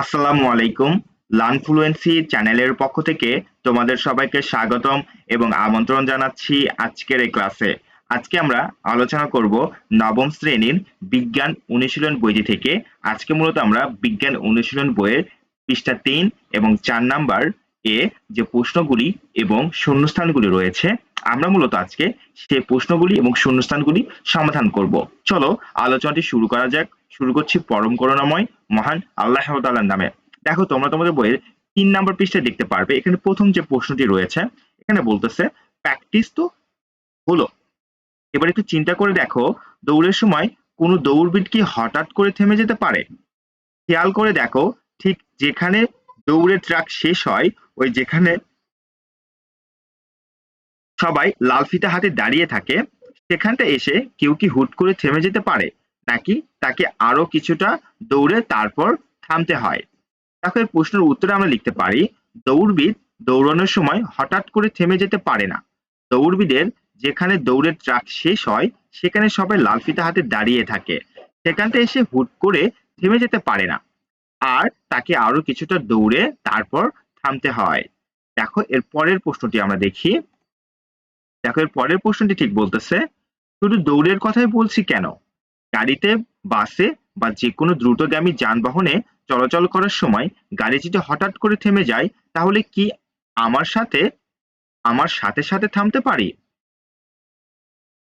আসসালামু আলাইকুম। লার্নফ্লুয়েন্সি চ্যানেলের পক্ষ থেকে তোমাদের সবাইকে স্বাগতম এবং আমন্ত্রণ জানাচ্ছি আজকের এই ক্লাসে। আজকে আমরা আলোচনা করব নবম শ্রেণির বিজ্ঞান অনুশীলন বইটি থেকে। আজকে মূলত আমরা বিজ্ঞান অনুশীলন বইয়ের পৃষ্ঠা তিন এবং চার নাম্বার এ যে প্রশ্নগুলি এবং শূন্যস্থানগুলি রয়েছে, আমরা মূলত আজকে সেই প্রশ্নগুলি এবং শূন্যস্থানগুলি সমাধান করব। চলো আলোচনাটি শুরু করা যাক। শুরু করছি পরম করুণাময়, মহান আল্লাহ তাআলার নামে। দেখো, তোমরা তোমাদের বইয়ের তিন নাম্বার পৃষ্ঠায় দেখতে পারবে, এখানে প্রথম যে প্রশ্নটি রয়েছে, এখানে বলতেছে, প্র্যাকটিস তো হলো। এবার একটু চিন্তা করে দেখো, দৌড়ের সময় কোনো দৌড়বিদ কি হঠাৎ করে থেমে যেতে পারে? খেয়াল করে দেখো, ঠিক যেখানে দৌড়ের ট্রাক শেষ হয়, ওই যেখানে সবাই লাল ফিতা হাতে দাঁড়িয়ে থাকে, সেখানটা এসে কেউ কি হুট করে থেমে যেতে পারে? নাকি? তাকে আরও কিছুটা দৌড়ে তারপর থামতে হয়। এর প্রশ্নের উত্তরে আমরা লিখতে পারি, দৌড়বিদ দৌড়ানোর সময় হঠাৎ করে থেমে যেতে পারে না। দৌড়বিদের যেখানে দৌড়ের ট্রাক শেষ হয়, সেখানে সবাই লাল ফিতা হাতে দাঁড়িয়ে থাকে। সেখানটা এসে হুট করে থেমে যেতে পারে না। আর তাকে আরও কিছুটা দৌড়ে তারপর থামতে হয়। দেখো, এর পরের প্রশ্নটি আমরা দেখি। দেখো, এর পরের প্রশ্নটি ঠিক বলতেছে, শুধু দৌড়ের কথাই বলছি কেন? গাড়িতে, বাসে বা যে কোনো দ্রুতগামী যানবাহনে চলাচল করার সময় গাড়ি যদি হঠাৎ করে থেমে যায়, তাহলে কি আমার সাথে আমার সাথে সাথে থামতে পারি?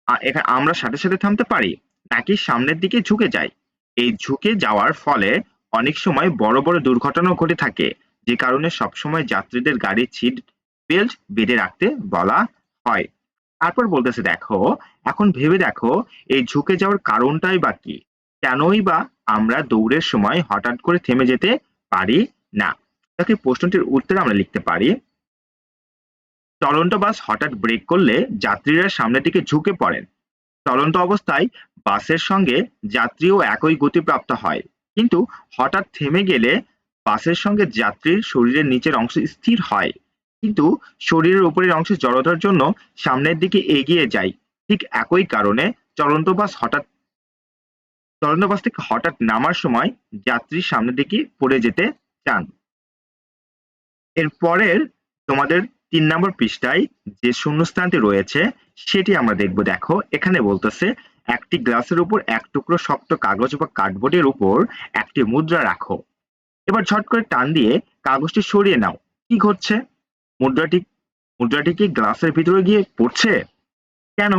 এখানে আমরা সাথে সাথে থামতে পারি, নাকি সামনের দিকে ঝুঁকে যায় এই ঝুঁকে যাওয়ার ফলে অনেক সময় বড় বড় দুর্ঘটনাও ঘটে থাকে, যে কারণে সবসময় যাত্রীদের গাড়ির সিট বেল্ট বেঁধে রাখতে বলা হয়। তারপর বলতেছে, দেখো, এখন ভেবে দেখো, এই ঝুঁকে যাওয়ার কারণটাই বা কি? কেনই বা আমরা দৌড়ের সময় হঠাৎ করে থেমে যেতে পারি না? তাকে প্রশ্নটির উত্তরে আমরা লিখতে পারি, চলন্ত বাস হঠাৎ ব্রেক করলে যাত্রীরা সামনের দিকে ঝুঁকে পড়েন। চলন্ত অবস্থায় বাসের সঙ্গে যাত্রীও একই গতিপ্রাপ্ত হয়। কিন্তু হঠাৎ থেমে গেলে বাসের সঙ্গে যাত্রীর শরীরের নিচের অংশ স্থির হয়। কিন্তু শরীরের উপরের অংশ জড়তার জন্য সামনের দিকে এগিয়ে যায়। ঠিক একই কারণে চলন্ত বাস হঠাৎ চলন্ত বাস থেকে হঠাৎ নামার সময় যাত্রী সামনের দিকে পড়ে যেতে চান। এর পরের তোমাদের তিন নম্বর পৃষ্ঠায় যে শূন্যস্থানটি রয়েছে, সেটি আমরা দেখব। দেখো, এখানে বলতেছে, একটি গ্লাসের উপর এক টুকরো শক্ত কাগজ বা কার্ডবোর্ডের উপর একটি মুদ্রা রাখো। এবার ঝট করে টান দিয়ে কাগজটি সরিয়ে নাও। কি ঘটছে? মুদ্রাটি মুদ্রাটি কি গ্লাসের ভিতরে গিয়ে পড়ছে? কেন?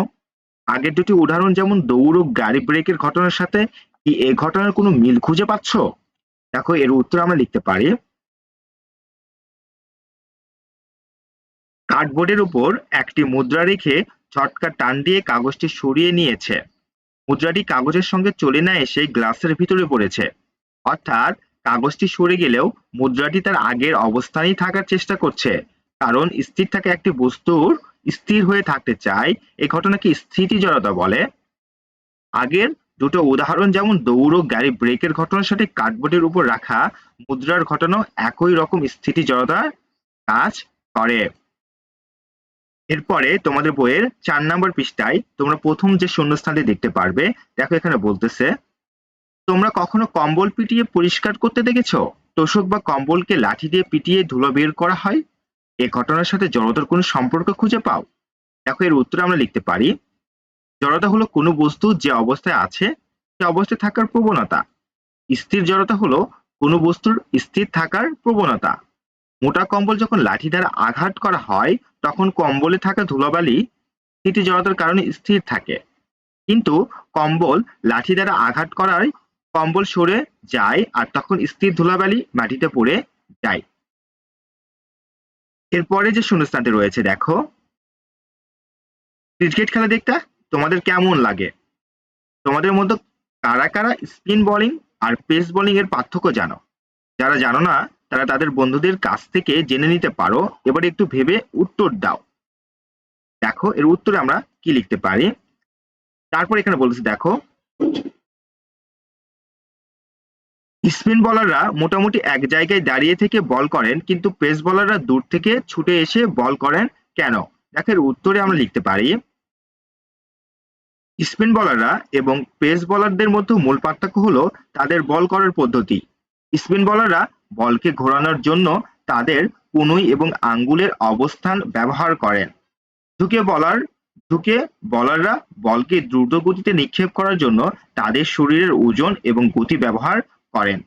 আগের দুটি উদাহরণ যেমন দৌড় গাড়ি ব্রেকের ঘটনার সাথে কি এ ঘটনার কোনো মিল খুঁজে পাচ্ছ? দেখো, এর উত্তর আমরা লিখতে পারি। কার্ডবোর্ডের উপর একটি মুদ্রা রেখে ঝটকা টান দিয়ে কাগজটি সরিয়ে নিয়েছে। মুদ্রাটি কাগজের সঙ্গে চলে না এসে গ্লাসের ভিতরে পড়েছে। অর্থাৎ কাগজটি সরে গেলেও মুদ্রাটি তার আগের অবস্থানেই থাকার চেষ্টা করছে। কারণ স্থির থাকে একটি বস্তুর স্থির হয়ে থাকতে চায় এই ঘটনাকে স্থিতি জড়তা বলে। আগের দুটো উদাহরণ যেমন দৌড় গাড়ি ব্রেকের ঘটনার সাথে কার্ডবোর্ডের উপর রাখা, মুদ্রার ঘটনা একই রকম স্থিতি জড়তার কাজ করে। এরপরে তোমাদের বইয়ের চার নম্বর পৃষ্ঠায় তোমরা প্রথম যে শূন্যস্থানটি দেখতে পারবে, দেখো এখানে বলতেছে, তোমরা কখনো কম্বল পিটিয়ে পরিষ্কার করতে দেখেছ? তোষক বা কম্বলকে লাঠি দিয়ে পিটিয়ে ধুলো বের করা হয়? এ ঘটনার সাথে জড়তার কোনো সম্পর্ক খুঁজে পাও? দেখো, এর উত্তরে আমরা লিখতে পারি, জড়তা হলো কোনো বস্তু যে অবস্থায় আছে, সে অবস্থায় থাকার প্রবণতা। স্থির জড়তা হলো কোনো বস্তুর স্থির থাকার প্রবণতা। মোটা কম্বল যখন লাঠি দ্বারা আঘাত করা হয়, তখন কম্বলে থাকা ধুলোবালি স্থিতি জড়তার কারণে স্থির থাকে। কিন্তু কম্বল লাঠি দ্বারা আঘাত করায় কম্বল সরে যায় আর তখন স্থির ধুলাবালি মাটিতে পড়ে যায়। এরপরে যে শূন্যস্থানটি রয়েছে, দেখো। ক্রিকেট খেলা দেখতে তোমাদের কেমন লাগে? তোমাদের মধ্যে কারা কারা স্পিন বোলিং আর পেস বোলিং এর পার্থক্য জানো? যারা জানো না, তারা তাদের বন্ধুদের কাছ থেকে জেনে নিতে পারো। এবার একটু ভেবে উত্তর দাও। দেখো, এর উত্তরে আমরা কি লিখতে পারি? তারপর এখানে বলেছে, দেখো স্পিন বোলাররা মোটামুটি এক জায়গায় দাঁড়িয়ে থেকে বল করেন, কিন্তু পেস বোলাররা দূর থেকে ছুটে এসে বল করেন কেন? দেখো এর উত্তরে আমরা লিখতে পারি। স্পিন বোলাররা এবং পেস বোলারদের মধ্যে মূল পার্থক্য হলো তাদের বল করার পদ্ধতি। স্পিন বলাররা বলকে ঘোরানোর জন্য তাদের কনুই এবং আঙ্গুলের অবস্থান ব্যবহার করেন। ঝুঁকে বলার ঝুঁকে বলাররা বলকে দ্রুত গতিতে নিক্ষেপ করার জন্য তাদের শরীরের ওজন এবং গতি ব্যবহার করেন।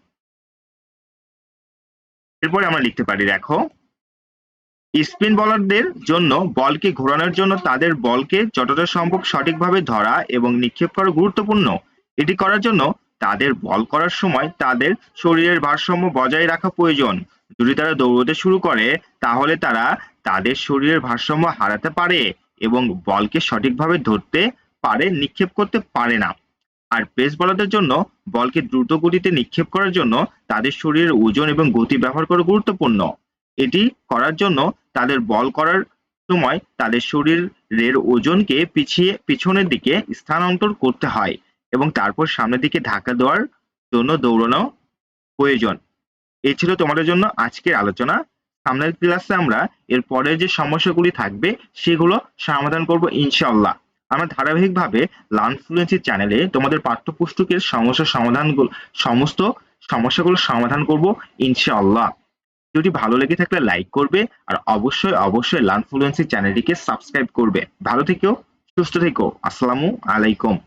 এরপরে আমরা লিখতে পারি, দেখো, স্পিন বলারদের জন্য বলকে ঘোরানোর জন্য তাদের বলকে যতটা সম্ভব সঠিকভাবে ধরা এবং নিক্ষেপ করা গুরুত্বপূর্ণ। এটি করার জন্য তাদের বল করার সময় তাদের শরীরের ভারসাম্য বজায় রাখা প্রয়োজন। যদি তারা দৌড়তে শুরু করে, তাহলে তারা তাদের শরীরের ভারসাম্য হারাতে পারে এবং বলকে সঠিকভাবে ধরতে পারে, নিক্ষেপ করতে পারে না। আর পেস বলারদের জন্য বলকে দ্রুত গতিতে নিক্ষেপ করার জন্য তাদের শরীরের ওজন এবং গতি ব্যবহার করা গুরুত্বপূর্ণ। এটি করার জন্য তাদের বল করার সময় তাদের শরীরের ওজনকে পিছিয়ে পিছনের দিকে স্থানান্তর করতে হয় এবং তারপর সামনের দিকে ধাক্কা দেওয়ার জন্য দৌড়ানো প্রয়োজন। এ ছিল তোমাদের জন্য আজকের আলোচনা। সামনের ক্লাসে আমরা এর পরের যে সমস্যাগুলি থাকবে সেগুলো সমাধান করব ইনশাআল্লাহ। আমরা ধারাবাহিকভাবে লার্ন ফ্লুয়েন্সি চ্যানেলে তোমাদের পাঠ্যপুস্তকের সমস্যা সমাধানগুলো, সমস্ত সমস্যাগুলো সমাধান করব, ইনশাআল্লাহ। যদি ভালো লেগে থাকলে লাইক করবে আর অবশ্যই অবশ্যই লার্ন ফ্লুয়েন্সি চ্যানেলটিকে সাবস্ক্রাইব করবে। ভালো থেকো, সুস্থ থেকো। আসসালামু আলাইকুম।